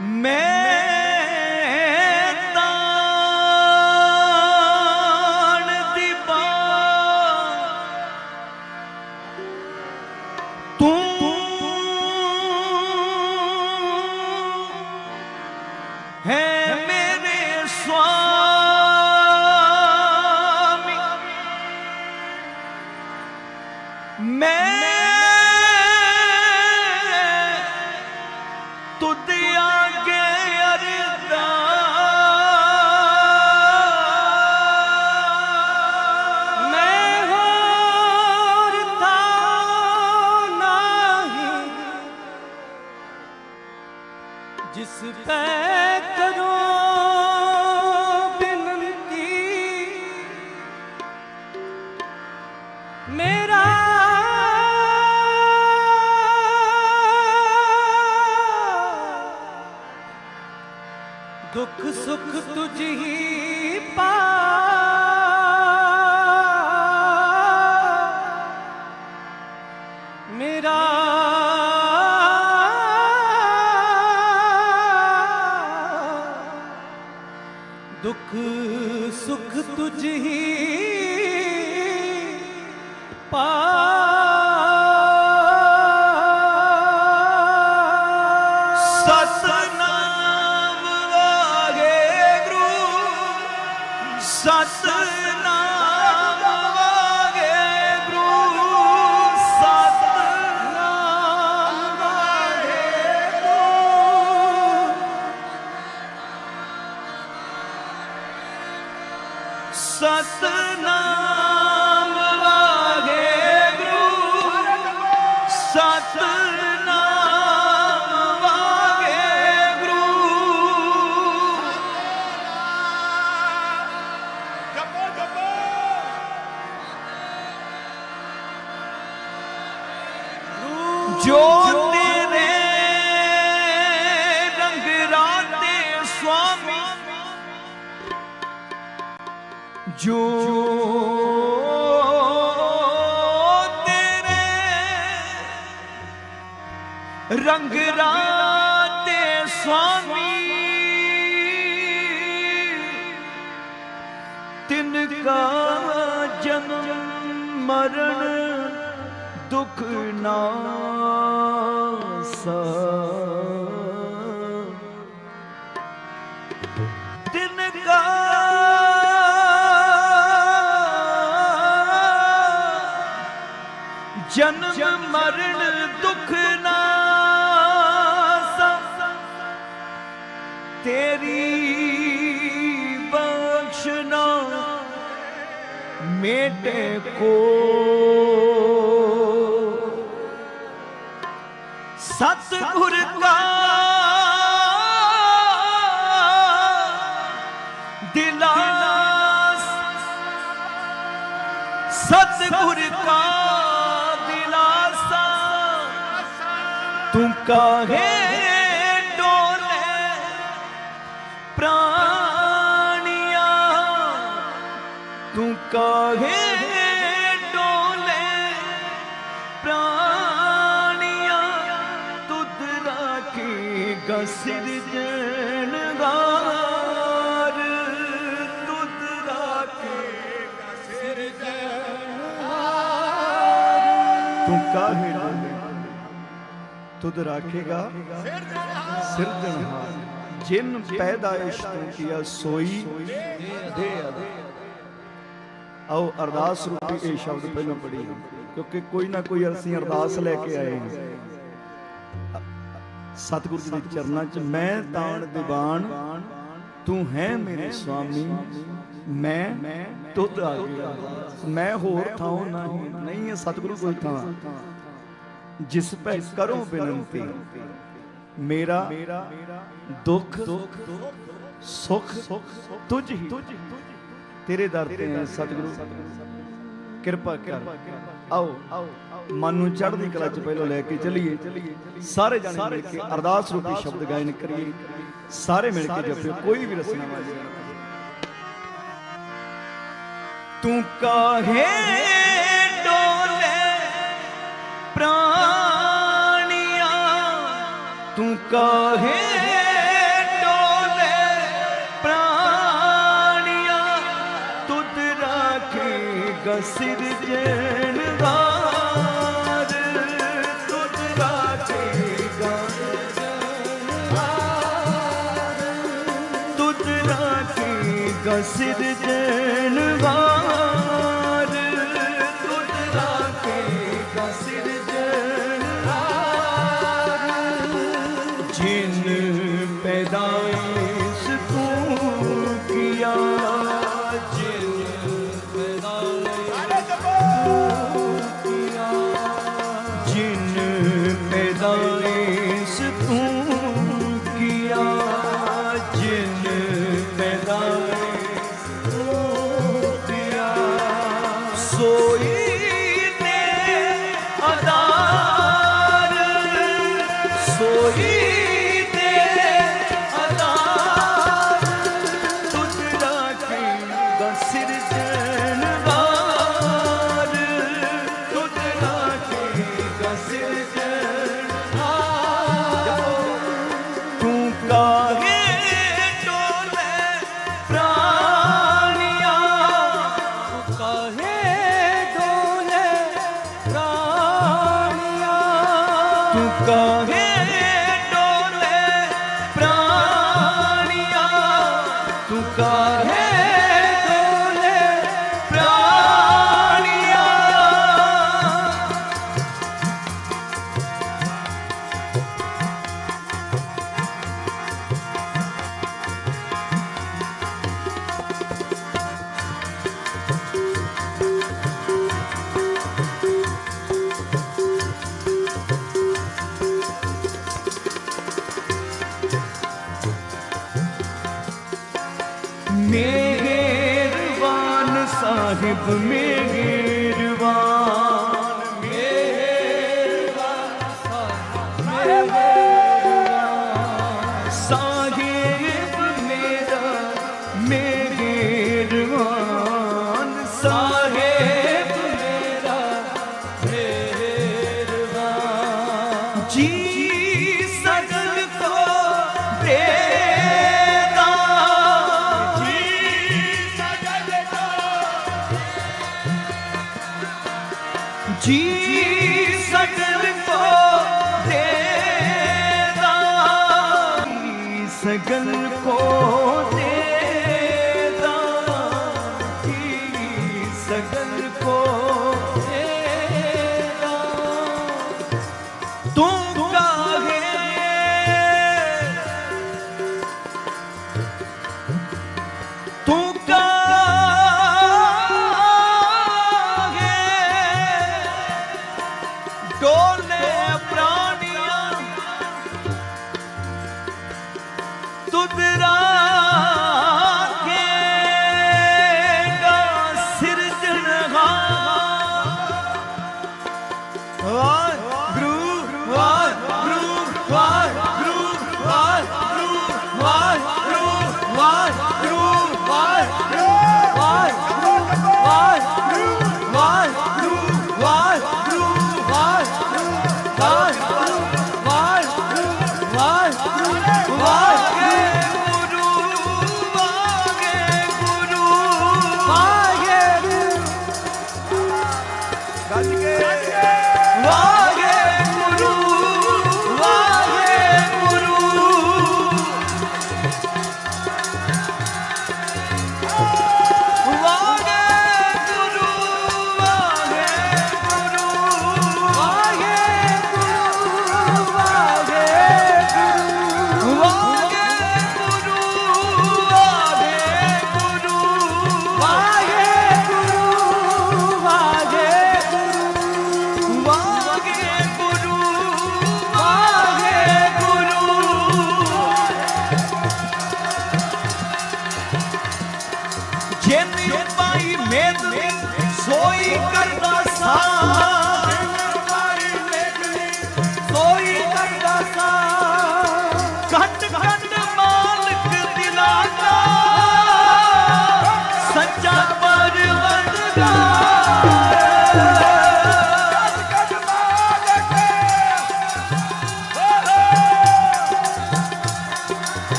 ਮੈਂ ਜੋ ਤੇਰੇ ਰੰਗ ਰਾਤੇ ਸੁਆਮੀ। ਜੋ ਤੇਰੇ ਰੰਗ ਰਾਤੇ ਸੁਆਮੀ। ਤਿਨ ਕਾ ਜਨਮ ਮਰਨ ਦੁਖ ਨਾਸਾ ਤਿਨ ਕਾ ਜਨਮ ਮਰਨ ਦੁਖ ਨਾਸਾ ਤੇਰੀ ਬਖਸ਼ਨਾ ਮੇਟੇ ਕੋ ਸਤਿਗੁਰ ਕਾ ਦਿਲਾਸ। ਸਤਿਗੁਰ ਕਾ ਦਿਲਾਸਾ। ਤੂੰ ਕਾਹੇ ਡੋਲੇ ਪ੍ਰਾਣੀਆਂ। ਤੂੰ ਕਾਹੇ ਤੂੰ ਕਾਹੇ ਡੋਲੇ ਤੁਧ ਰਾਖੇਗਾ? ਸਿਰਜਣਹਾਰ ਜਿਨ ਪੈਦਾਇਸ਼ ਤੂੰ ਕੀਆ, ਸੋਈ ਦੇ ਆਓ, ਅਰਦਾਸ ਰੂਪੀ ਇਹ ਸ਼ਬਦ ਪਹਿਲਾਂ ਪੜ੍ਹੀਏ, ਕਿਉਂਕਿ ਕੋਈ ਨਾ ਕੋਈ ਅਸੀਂ ਅਰਦਾਸ ਲੈ ਕੇ ਆਏ ਸਤਿਗੁਰੂ ਜੀ ਦੇ ਚਰਨਾਂ 'ਚ ਮੈਂ ਤਾਣ ਦੀਵਾਨ, ਤੂੰ ਹੈ ਮੇਰੇ ਸੁਆਮੀ ਮੈਂ ਤੁਧ ਆ ਗਿਆ ਮੈਂ ਹੋਰ ਥਾਂ ਨਹੀਂ ਨਹੀਂ ਹੈ ਸਤਿਗੁਰੂ ਕੋਈ ਥਾਂ। ਜਿਸ ਪੈ ਕਰੋ ਬੇਨੰਤੀ। ਮੇਰਾ ਦੁੱਖ ਸੁਖ ਤੁਝ ਹੀ। ਤੇਰੇ ਦਰ ਤੇ ਹੈ ਸਤਿਗੁਰੂ। ਕਿਰਪਾ ਕਰ। ਆਓ। ਮਨ ਨੂੰ ਚੜ੍ਹਦੀ ਕਲਾ ਚ ਪਹਿਲਾਂ ਲੈ ਕੇ ਚੱਲੀਏ। ਸਾਰੇ ਜਣੇ ਮਿਲ ਕੇ ਅਰਦਾਸ ਰੂਪੀ ਸ਼ਬਦ ਗਾਇਨ ਕਰੀਏ। ਸਾਰੇ ਮਿਲ ਕੇ ਜਪਿਓ। ਕੋਈ ਵੀ ਰਸਨਾ ਵਾਲੀ। ਤੂੰ ਕਾਹੇ ਡੋਲੇ ਪ੍ਰਾਣੀਆਂ? ਤੂੰ ਕਾਹੇ cover me.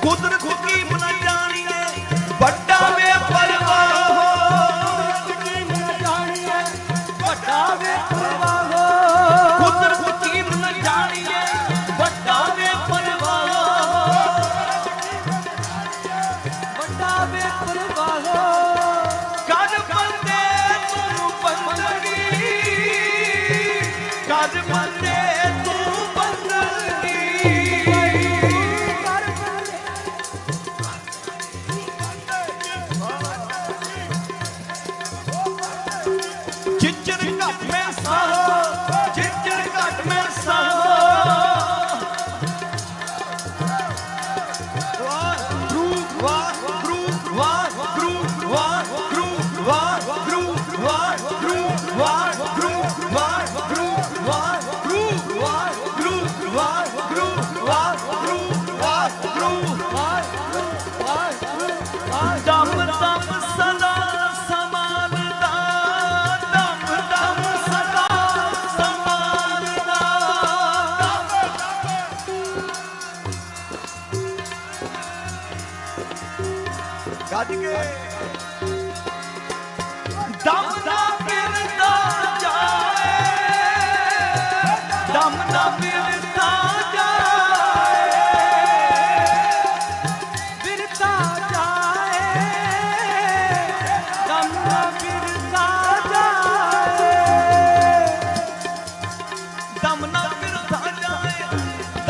国字的国歌不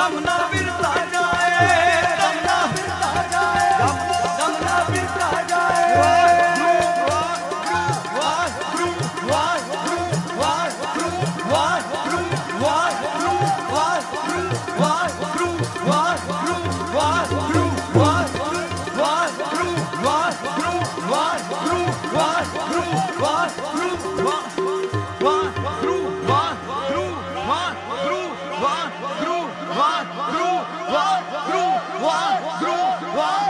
tam na 들어와.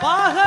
八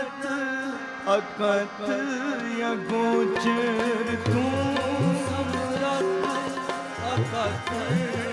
ਅਕਤ ਅਕਤ ਅਗੋਚਰ ਤੂੰ? ਸਮਰਤ ਅਕਤ